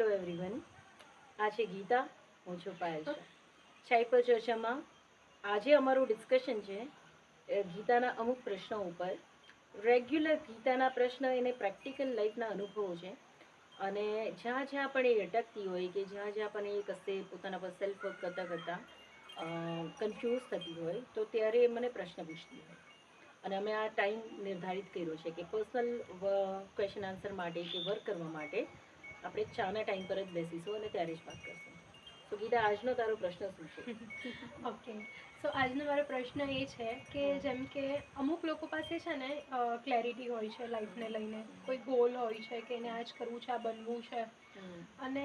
Hello everyone આ છે ગીતા. હું છું પાયલ છે પર ચર્ચામાં આજે અમારું ડિસ્કશન છે ગીતાના અમુક પ્રશ્નો ઉપર. રેગ્યુલર ગીતાના પ્રશ્ન એને પ્રેક્ટિકલ લાઈફના અનુભવો છે. અને જ્યાં જ્યાં પણ એ અટકતી હોય કે જ્યાં જ્યાં પણ એ કશે પોતાના પર સેલ્ફ વર્ક કરતાં કરતાં કન્ફ્યુઝ થતી હોય, તો ત્યારે એ મને પ્રશ્ન પૂછતી હોય. અને અમે આ ટાઈમ નિર્ધારિત કર્યો છે કે પર્સનલ ક્વેશ્ચન આન્સર માટે કે વર્ક કરવા માટે આપણે ચાના ટાઈમ પર જ બેસીશું અને ત્યારે જ વાત કરશું. તો ગીતા આજનો તારો પ્રશ્ન શું છે? ઓકે સો આજનો મારો પ્રશ્ન એ છે કે જેમ કે અમુક લોકો પાસે છે ને ક્લેરિટી હોય છે લાઈફને લઈને. કોઈ ગોલ હોય છે કે એને આ જ કરવું છે આ બનવું છે. અને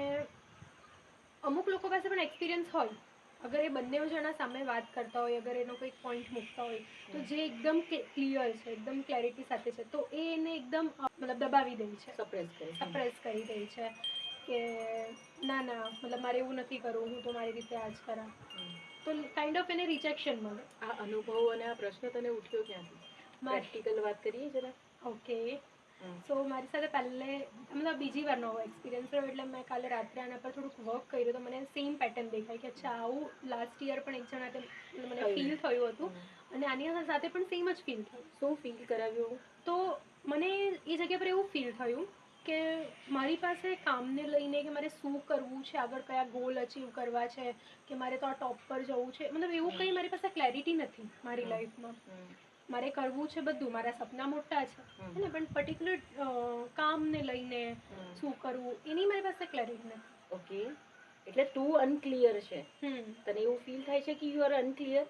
અમુક લોકો પાસે પણ એક્સપિરિયન્સ હોય. અગર એ બંને જણા સામે વાત કરતા હોય અગર એનો કોઈ પોઈન્ટ મૂકતા હોય તો જે એકદમ ક્લિયર છે એકદમ ક્લેરિટી સાથે છે તો એ એને એકદમ મતલબ દબાવી દે છે. સપ્રેસ કરી. સપ્રેસ કરી દે છે કે ના ના મતલબ મારે એવું નથી કરવું હું તો મારી રીતે આ જ કરા તો કાઇન્ડ ઓફ એને રિજેક્શન મળે. આ અનુભવો અને આ પ્રશ્ન તને ઉઠ્યો ક્યાંથી? પ્રેક્ટિકલ વાત કરીએ જરા. ઓકે. સો મારી સાથે પહેલે મતલબ બીજી વારનો એક્સપિરિયન્સ રહ્યો એટલે મેં કાલે રાત્રે આના પર થોડુંક વર્ક કર્યું તો મને સેમ પેટર્ન દેખાય કે અચ્છા આવું લાસ્ટ યર પણ એક જણા મને. ફીલ થયું હતું. અને આની સાથે પણ સેમ જ ફીલ થયું. શું ફીલ કરાવ્યું? તો મને એ જગ્યા પર એવું ફીલ થયું કે મારી પાસે કામને લઈને કે મારે શું કરવું છે આગળ કયા ગોલ અચીવ કરવા છે કે મારે તો આ ટોપ પર જવું છે મતલબ એવું કંઈ મારી પાસે ક્લેરિટી નથી મારી લાઈફમાં. મારે કરવું છે બધું મારા સપના મોટા છે. હે ને પણ પર્ટિક્યુલર કામને લઈને શું કરવું એની મારી પાસે ક્લેરિટી નથી. ઓકે એટલે તું અનક્લિયર છે. તને એવું ફીલ થાય છે કે યુ આર અનક્લિયર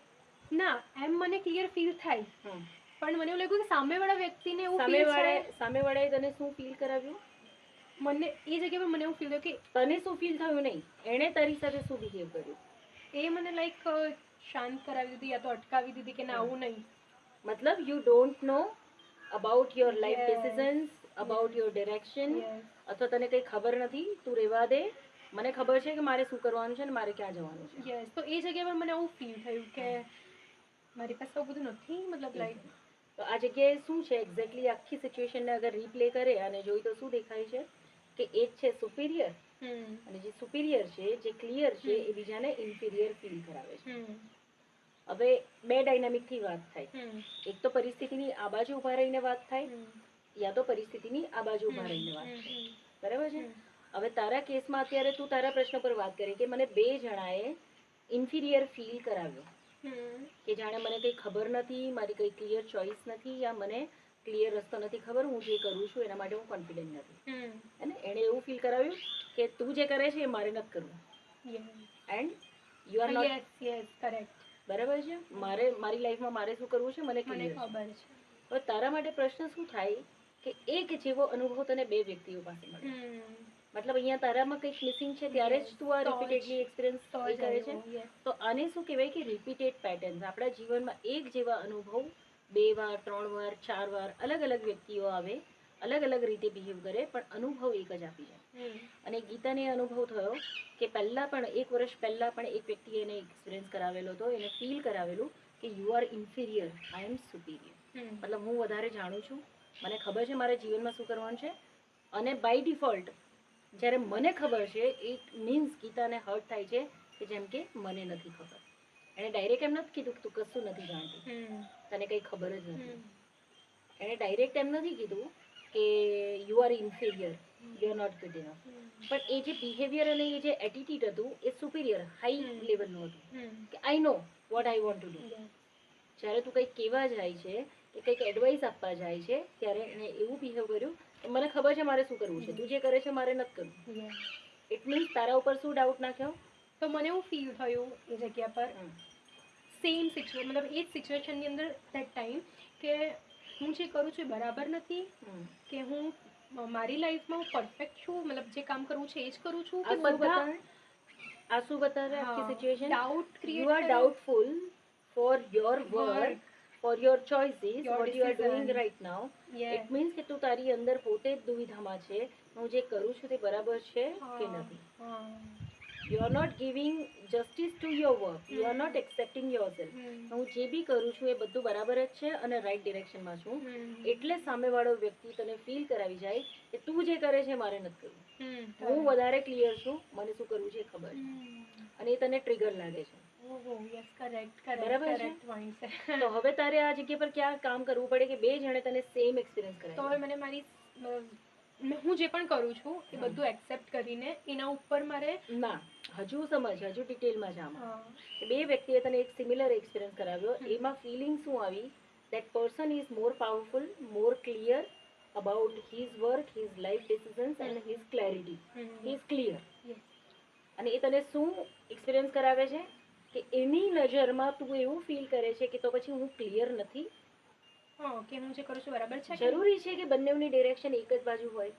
ના એમ મને ક્લિયર ફીલ થાય. પણ મને એવું લાગ્યું કે સામેવાળા વ્યક્તિને એવું સામે ફીલ થાય. સામે તને શું ફીલ કરાવ્યું? મને એ જગ્યા પર મને એવું ફીલ થયું કે તને શું ફીલ થયું નહીં? એણે તારી સાથે શું બિહેવ કર્યું? એ મને લાઈક શાંત કરાવી દીધી યા તો અટકાવી દીધી કે ના આવું નહીં. મતલબ you don't know about your life. Decisions about your direction અથવા તને કંઈ ખબર નથી તું રહેવા દે. મને ખબર છે કે મારે શું કરવાનું છે અને મારે ક્યાં જવાનું છે. યસ તો એ જગ્યા પર મને આવું ફીલ થયું કે મારી પાસે આવું બધું નથી મતલબ લાઈક તો આ જગ્યાએ શું છે એક્ઝેક્ટલી આખી સિચ્યુએશનને અગર રીપ્લે કરે અને જોઈ તો શું દેખાય છે? કે એક છે સુપિરિયર હમ. અને જે સુપિરિયર છે જે ક્લિયર છે એ બીજાને ઇન્ફિરિયર ફીલ કરાવે છે. હવે બે ડાયનામિકથી વાત થાય. એક તો પરિસ્થિતિની આ બાજુ ઊભા રહીને વાત થાય યા તો પરિસ્થિતિની આ બાજુ ઊભા રહીને વાત થાય. બરાબર છે? હવે તારા કેસમાં અત્યારે તું તારા પ્રશ્ન પર વાત કરી કે મને બે જણાએ ઇન્ફિરિયર ફીલ કરાવ્યો. કે જાણે મને કંઈ ખબર નથી મારી કંઈ ક્લિયર ચોઇસ નથી યા મને ક્લિયર રસ્તો નથી ખબર હું જે કરું છું એના માટે હું કોન્ફિડન્ટ નથી. અને એણે એવું ફીલ કરાવ્યું કે તું જે કરે છે એ મારે નથી કરવું. And you are not yes yes correct. બરાબર છે? મારે મારી લાઈફમાં મારે શું કરવું છે? મને મને ખબર છે. હવે તારા માટે પ્રશ્ન શું થાય કે એક જેવો અનુભવ તને બે વ્યક્તિઓ પાસે મળે? મતલબ અહીંયા તારામાં કંઈક મિસિંગ છે ત્યારે જ તું આ રિપીટેડલી એક્સપિરિયન્સ કરે છે? તો આને શું કહેવાય કે રિપીટેડ પેટર્ન્સ આપણા જીવનમાં એક જેવા અનુભવ બે વાર ત્રણ વાર ચાર વાર અલગ અલગ વ્યક્તિઓ આવે અલગ અલગ રીતે બિહેવ કરે પણ અનુભવ એક જ આપી જાય. અને ગીતાને અનુભવ થયો કે પહેલાં પણ એક વર્ષ પહેલાં પણ એક વ્યક્તિએ એને એક્સપિરિયન્સ કરાવેલો હતો એને ફીલ કરાવેલું કે you are inferior I am superior મતલબ હું વધારે જાણું છું મને ખબર છે મારા જીવનમાં શું કરવાનું છે? અને બાય ડિફોલ્ટ જ્યારે મને ખબર છે ઇટ મીન્સ ગીતાને હર્ટ થાય છે કે જેમ કે મને નથી ખબર. એણે ડાયરેક્ટ એમ નથી કીધું કે તું કશું નથી જાણતી. તને કંઈ ખબર જ નથી. એણે ડાયરેક્ટ એમ નથી કીધું કે you are inferior you are not good enough પણ એ જે બિહેવિયર અને એ જે એટીટ્યુડ હતું એ સુપિરિયર હાઈ. લેવલનું હતું. કે I know what I want to do જ્યારે તું કંઈક કહેવા જાય છે કે કંઈક એડવાઇસ આપવા જાય છે ત્યારે એને એવું બિહેવ કર્યું કે મને ખબર છે મારે શું કરવું છે. તું જે કરે છે મારે નથી કરવું. ઇટ મીન્સ તારા ઉપર શું ડાઉટ નાખ્યો? તો મને એવું ફીલ થયું એ જગ્યા પર. સેમ સિચ્યુએશન મતલબ એ જ સિચ્યુએશનની અંદર ધેટ ટાઈમ કે હું જે કરું છું એ બરાબર નથી કે હું મારી લાઈફમાં હું પરફેક્ટ છું? મતલબ જે કામ કરવું છે એ જ કરું છું કે બધા આ શું બતાવે આખી situation doubt you are doubtful for your work for your choices what you are doing right now it means કે તું તારી અંદર પોતે જ દુવિધામાં છે. હું જે કરું છું તે બરાબર છે કે નથી? You are not giving justice to your work you are not accepting yourself હું જે બી કરું છું એ બધું બરાબર જ છે અને રાઈટ ડિરેક્શનમાં છું. એટલે સામેવાળો વ્યક્તિ તને ફીલ કરાવી જાય કે તું જે કરે છે મારે નથી કરવું. હું વધારે ક્લિયર છું મને શું કરવું છે ખબર છે. અને એ તને ટ્રિગર લાગે છે. બરાબર છે? તો હવે તારે આ જગ્યા પર ક્યાં કામ કરવું પડે કે બે જણે તને સેમ એક્સપિરિયન્સ તો હવે મને મારી હું જે પણ કરું છું એ બધું એક્સેપ્ટ કરીને એના ઉપર મારે ના હજુ સમજ હજુ ડિટેલમાં જામ બે વ્યક્તિએ તને એક સિમિલર એક્સપિરિયન્સ કરાવ્યો. એમાં ફિલિંગ શું આવી? That person is more powerful more clear about his work his life decisions and his clarity his clear અને એ તને શું એક્સપિરિયન્સ કરાવે છે? કે એની નજરમાં તું એવું ફીલ કરે છે કે તો પછી હું ક્લિયર નથી? હા કે જે કરું છું બરાબર છે જરૂરી છે કે બંનેની ડિરેક્શન એક જ બાજુ હોય.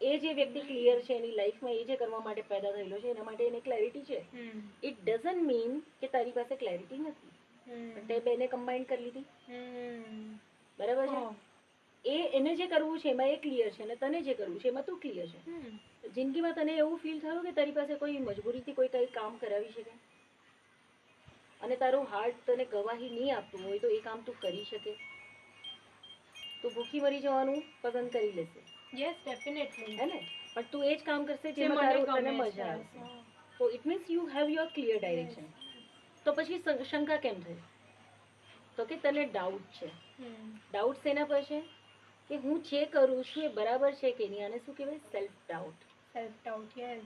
એ જે વ્યક્તિ ક્લિયર છે એની લાઈફમાં એ જે કરવા માટે પેદા થયેલો છે એના માટે એને ક્લેરિટી છે. ઇટ ડઝન્ટ મીન કે તારી પાસે ક્લેરિટી નથી. તે બેને કમ્બાઈન કરી લીધી. બરાબર છે? એ એને જે કરવું છે એમાં એ ક્લિયર છે અને તને જે કરવું છે એમાં તું ક્લિયર છે. જિંદગીમાં તને એવું ફીલ થયું કે તારી પાસે કોઈ મજબૂરીથી કોઈ કઈ કામ કરાવી શકે? અને તારું હાર્ટ તને ગવાહી નહીં આપતું હોય તો એ કામ તું કરી શકે. તું ભૂખી મરી જવાનું પસંદ કરી લેશે. યસ ડેફિનેટલી હે ને? પણ તું એ જ કામ કરશે જે મને તને મજા આવશે. તો it means you have your clear direction તો પછી શંકા કેમ થઈ? તો કે તને ડાઉટ છે. ડાઉટ શેના પર છે? કે હું જે કરું છું એ બરાબર છે કે નહીં? આને શું કહેવાય? Self doubt self doubt yes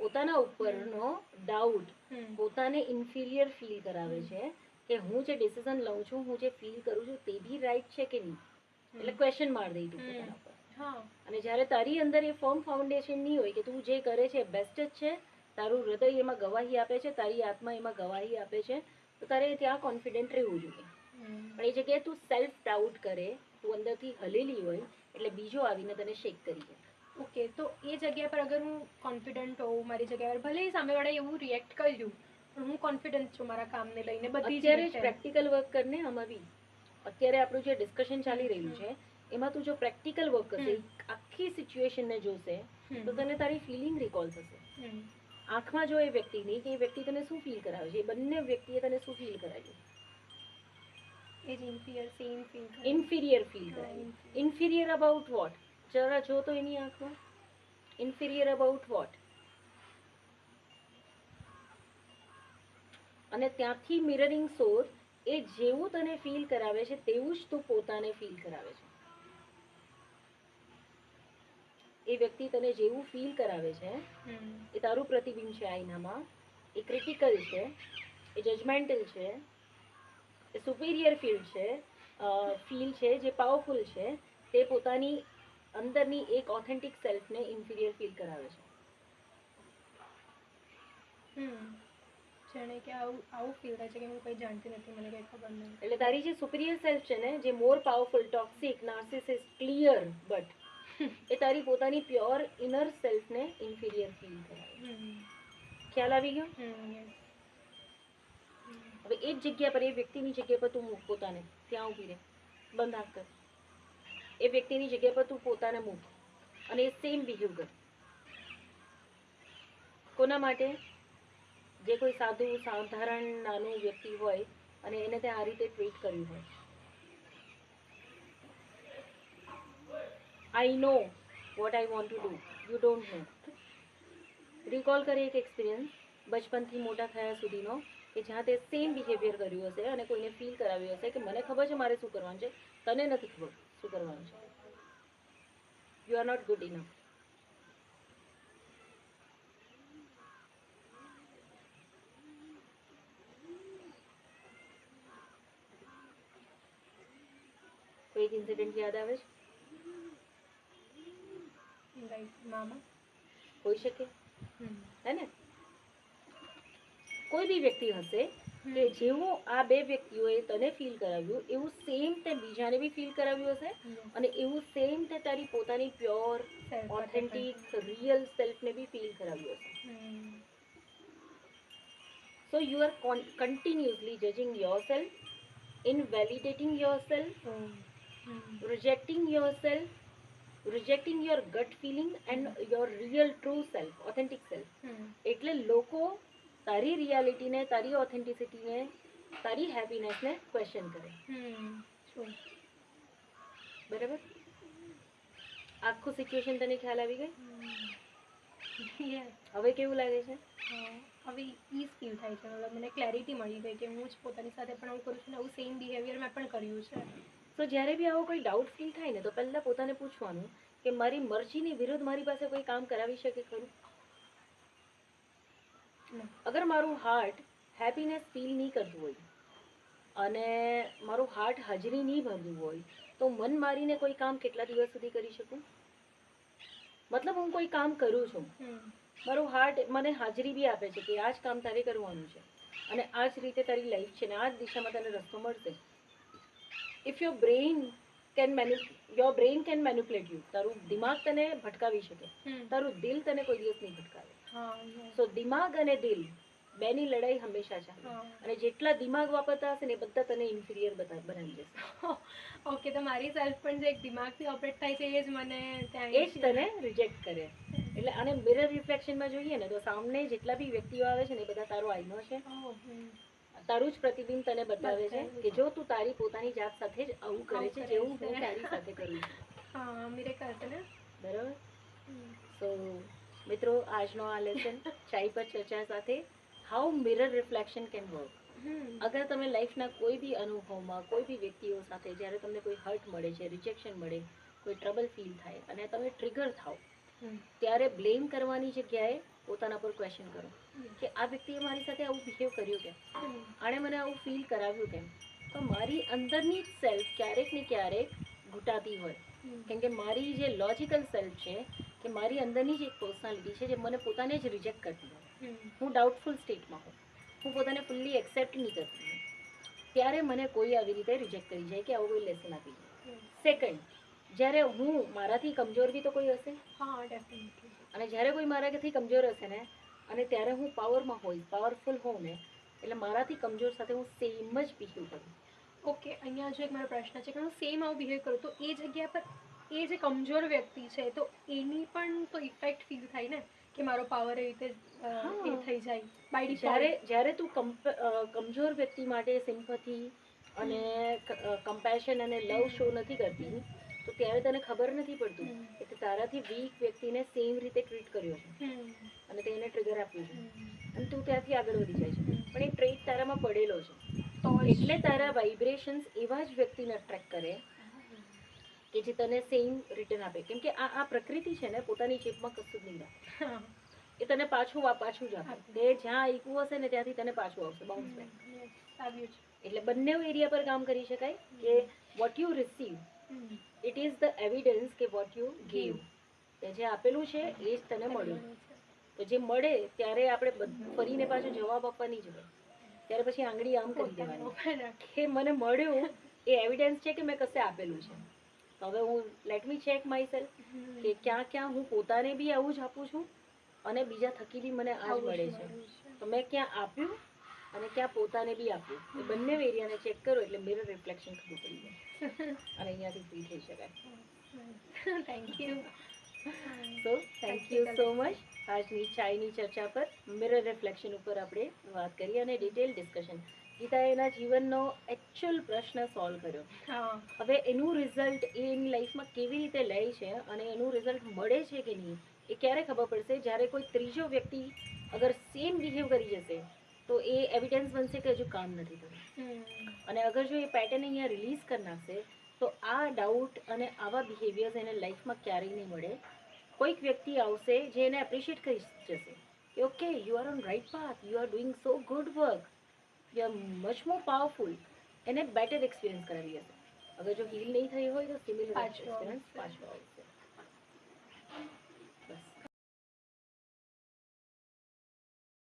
પોતાના ઉપરનો ડાઉટ પોતાને ઇન્ફિરિયર ફીલ કરાવે છે કે હું જે ડિસિઝન લઉં છું હું જે ફીલ કરું છું તે બી રાઈટ છે કે નહીં? એટલે. ક્વેશ્ચન માર દઈ તું પોતાના પર અને જ્યારે તારી અંદર એ ફર્મ ફાઉન્ડેશન નહીં હોય કે તું જે કરે છે બેસ્ટ જ છે તારું હૃદય એમાં ગવાહી આપે છે તારી આત્મા એમાં ગવાહી આપે છે તો તારે ત્યાં કોન્ફિડન્ટ રહેવું જોઈએ. પણ એ જગ્યાએ તું સેલ્ફ ડાઉટ કરે તું અંદરથી હલેલી હોય એટલે બીજો આવીને તને શેક કરી દે. ઓકે તો એ જગ્યા પર અગર હું કોન્ફિડન્ટ હોઉં મારી જગ્યા પર ભલે સામેવાળાએ એવું રિએક્ટ કર્યું પણ હું કોન્ફિડન્ટ છું મારા કામને લઈને બધી જ અત્યારે જ રીતે. પ્રેક્ટિકલ વર્ક કરને આમાં બી. અત્યારે આપણું જે ડિસ્કશન ચાલી રહ્યું છે એમાં તું જો પ્રેક્ટિકલ વર્ક કરશે આખી સિચ્યુએશનને જોશે તો તને તારી ફિલિંગ રિકોલ થશે. આંખમાં જો એ વ્યક્તિની કે એ વ્યક્તિ તને શું ફીલ કરાવે છે એ બંને વ્યક્તિએ તને શું ફીલ કરાવ્યું. ઇન્ફિરિયર ફીલ કરાવ્યું ઇન્ફિરિયર અબાઉટ વોટ જરા જો તો એની આંખમાં. ઇન્ફિરિયર અબાઉટ વોટ અને ત્યાંથી મિરરિંગ સોર એ જેવું તને ફીલ કરાવે છે તેવું જ તું પોતાને ફીલ કરાવે છે. એ વ્યક્તિ તને જેવું ફીલ કરાવે છે એ તારું પ્રતિબિંબ છે આઈનામાં એ ક્રિટિકલ છે એ જજમેન્ટલ છે એ સુપિરિયર ફીલ છે ફીલ છે જે પાવરફુલ છે તે પોતાની અંદરની એક ઓથેન્ટિક સેલ્ફને ઇન્ફિરિયર ફીલ કરાવે છે. જાણે કે આવું આવું ફીલ થાય છે કે હું કંઈ જાણતી નથી મને કંઈ ખબર નથી. એટલે તારી જે સુપિરિયર સેલ્ફ છે ને જે more powerful toxic narcissist clear but એ તારી પોતાની પ્યોર ઇનર સેલ્ફને ઇન્ફિરિયર ફીલ કરાવે ખ્યાલ આવી ગયો? હવે એ જ જગ્યા પર એ વ્યક્તિની જગ્યા પર તું મૂક પોતાને. ત્યાં ઊભી રહે. બંધ આંખ કર. એ વ્યક્તિની જગ્યા પર તું પોતાને મૂક. અને એ સેમ બિહેવ કર. કોના માટે? જે કોઈ સાધુ, સાધારણ નાનું વ્યક્તિ હોય અને એને તે આ રીતે ટ્વીટ કર્યું હોય. I know what I want to do you don't know recall કરી એક એક્સપિરિયન્સ બચપનથી મોટા થયા સુધીનો, કે જ્યાં તે સેમ બિહેવિયર કર્યું હશે અને કોઈને ફીલ કરાવ્યું હશે કે મને ખબર છે મારે શું કરવાનું છે. તને નથી ખબર શું કરવાનું છે. You are not good enough incident યાદ આવે છે? મામા? હોઈ શકે? હે ને? કોઈ બી વ્યક્તિ હશે કે જેવું આ બે વ્યક્તિઓએ તને ફીલ કરાવ્યું એવું સેમ તે બીજાને બી ફીલ કરાવ્યું હશે? અને એવું સેમ તે તારી પોતાની પ્યોર ઓથેન્ટિક રિયલ સેલ્ફને બી ફીલ કરાવ્યું હશે. So you are continuously judging yourself invalidating yourself hmm, hmm, rejecting yourself rejecting your gut feeling and your real true self authentic self. Hmm, એટલે લોકો તારી રિયાલિટીને તારી ઓથેન્ટિસિટીને તારી હેપીનેસને ક્વેશ્ચન કરે. બરાબર? આખું સિચ્યુએશન તને ખ્યાલ આવી ગઈ હવે કેવું લાગે છે? હવે ઈ સ્કિલ થાય છે. મતલબ મને ક્લેરિટી મળી ગઈ કે હું જ પોતાની સાથે પણ આવું કરું છું ને આવું સેમ બિહેવિયર મેં પણ કર્યું છે. તો જ્યારે બી આવો કોઈ ડાઉટ ફીલ થાય ને તો પહેલાં પોતાને પૂછવાનું કે મારી મરજીની વિરુદ્ધ મારી પાસે કોઈ કામ કરાવી શકે ખરું? અગર મારું હાર્ટ હેપીનેસ ફીલ નહીં કરતું હોય અને મારું હાર્ટ હાજરી નહીં ભરતું હોય તો મન મારીને કોઈ કામ કેટલા દિવસ સુધી કરી શકું? મતલબ હું કોઈ કામ કરું છું. મારું હાર્ટ મને હાજરી બી આપે છે કે આ જ કામ તારે કરવાનું છે અને આ જ રીતે તારી લાઈફ છે ને આ જ દિશામાં તને રસ્તો મળશે. If your brain can menu your brain can manipulate you તારું દિમાગ તને ભટકાવી શકે. તારું દિલ તને કોઈ દિવસ નહીં ભટકાવે. સો દિમાગ અને દિલ બેની લડાઈ હંમેશા ચાલે અને જેટલા દિમાગ વાપરતા હશે ને એ બધા તને ઇન્ફિરિયર બનાવી દેશે. ઓકે તો મારી સેલ્ફ પણ જે એક દિમાગથી ઓપરેટ થાય છે એ જ મને એ જ તને રિજેક્ટ કરે. એટલે આને મિરર રિફ્લેક્શનમાં જોઈએ ને તો સામને જેટલા બી વ્યક્તિઓ આવે છે ને એ બધા તારો આઈનો છે. Oh, હમ. તારું જ પ્રતિબિંબ તને બતાવે છે કે જો તું તારી પોતાની જાત સાથે જ આવું કરે છે જેવું. હું તારી સાથે કરું છું હા મેરે ને? બરાબર? સો મિત્રો આજનો આ લેસન ચાઈ પર ચર્ચા સાથે how mirror reflection can work અગર તમે લાઈફના કોઈ બી અનુભવમાં કોઈ બી વ્યક્તિઓ સાથે જ્યારે તમને કોઈ હર્ટ મળે છે રિજેક્શન મળે કોઈ ટ્રબલ ફીલ થાય અને તમે ટ્રિગર થાઓ ત્યારે બ્લેમ કરવાની જગ્યાએ પોતાના પર ક્વેશ્ચન કરો કે આ વ્યક્તિએ મારી સાથે આવું બિહેવ કર્યું કેમ? આણે મને આવું ફીલ કરાવ્યું કેમ? તો મારી અંદરની જ સેલ્ફ ક્યારેક ને ક્યારેક ઘૂંટાતી હોય. કેમ કે મારી જે લોજિકલ સેલ્ફ છે કે મારી અંદરની જ એક પર્સનાલિટી છે જે મને પોતાને જ રિજેક્ટ કરતી હોય. હું ડાઉટફુલ સ્ટેટમાં હોઉં. હું પોતાને ફૂલ્લી એક્સેપ્ટ નહીં કરતી હોઉં ત્યારે મને કોઈ આવી રીતે રિજેક્ટ કરી જાય કે આવું કોઈ લેસન આપી જાય સેકન્ડ જ્યારે હું મારાથી કમજોર બી તો કોઈ હશે? હા ડેફિનેટલી અને જ્યારે કોઈ મારાથી કમજોર હશે ને અને ત્યારે હું પાવરમાં હોઈશ પાવરફુલ હોઉં ને એટલે મારાથી કમજોર સાથે હું સેમ જ બિહેવ કરું. ઓકે અહીંયા જો એક મારો પ્રશ્ન છે કે હું સેમ આવું બિહેવ કરું તો એ જગ્યા પર એ જે કમજોર વ્યક્તિ છે તો એની પણ તો ઇફેક્ટ ફીલ થાય ને કે મારો પાવર એ રીતે એ થઈ જાય બાય જ્યારે જ્યારે તું કમ્પ- કમજોર વ્યક્તિ માટે સિમ્પથી અને કમ્પેશન અને લવ શો નથી કરતી તો ત્યારે તને ખબર નથી પડતું એટલે કે તે તારાથી વીક વ્યક્તિને સેમ રીતે ટ્રીટ કર્યો છે. અને તેને ટ્રિગર આપ્યું છે. અને તું ત્યાંથી આગળ વધી જાય છે. પણ એ ટ્રેટ તારામાં પડેલો છે. એટલે તારા વાઇબ્રેશન્સ એવા જ વ્યક્તિને અટ્રેક્ટ કરે કે જે તને સેમ રિટર્ન આપે. કેમ કે આ આ પ્રકૃતિ છે ને પોતાની ચેપમાં કશું જ નહીં રાખે. એ તને પાછું પાછું જ આપે. તે જ્યાં આપ્યું હશે ને ત્યાંથી તને પાછું આવશે બાઉન્સ બેક એટલે બંને એરિયા પર કામ કરી શકાય કે what you receive it is the evidence કે વોટ યુ ગીવ કે જે આપેલું છે એ જ તને મળ્યું. તો જે મળે ત્યારે આપણે ફરીને પાછું જવાબ આપવાની જોઈએ ત્યારે પછી આંગળી આમ કરી દેવાની. કે મને મળ્યું એ એવિડન્સ છે કે મેં કશે આપેલું છે? તો હવે હું let me check myself કે ક્યાં ક્યાં હું પોતાને બી આવું જ આપું છું અને બીજા થકી બી મને આ જ મળે છે. તો મેં ક્યાં આપ્યું અને ક્યાં પોતાને બી આપ્યું? એ બંને એરિયાને ચેક કરો એટલે મિરર રિફ્લેક્શન ખબર પડી જાય. અને અહીંયાથી ફ્રી થઈ શકાય. Thank you so thank you so much આજની ચાયની ચર્ચા પર મિરર રિફ્લેક્શન ઉપર આપણે વાત કરી અને ડિટેલ ડિસ્કશન ગીતાએ એના જીવનનો એકચ્યુઅલ પ્રશ્ન સોલ્વ કર્યો. હા. હવે એનું રિઝલ્ટ એ એની લાઈફમાં કેવી રીતે લે છે અને એનું રિઝલ્ટ મળે છે કે નહીં એ ક્યારે ખબર પડશે? જ્યારે કોઈ ત્રીજો વ્યક્તિ અગર સેમ બિહેવ કરી જશે તો એ એવિડન્સ બનશે કે હજુ કામ નથી થયું હમ. અને અગર જો એ પેટર્ન અહીંયા રિલીઝ કરી નાખશે તો આ ડાઉટ અને આવા બિહેવિયર્સ એને લાઈફમાં ક્યારેય નહીં મળે. કોઈક વ્યક્તિ આવશે જે એને એપ્રિશિએટ કરી જશે કે okay you are on right path you are doing so good work you are much more powerful એને બેટર એક્સપિરિયન્સ કરાવી હશે. અગર જો હીલ નહીં થઈ હોય તો સિમિલર એક્સપિરિયન્સ પાછો આવશે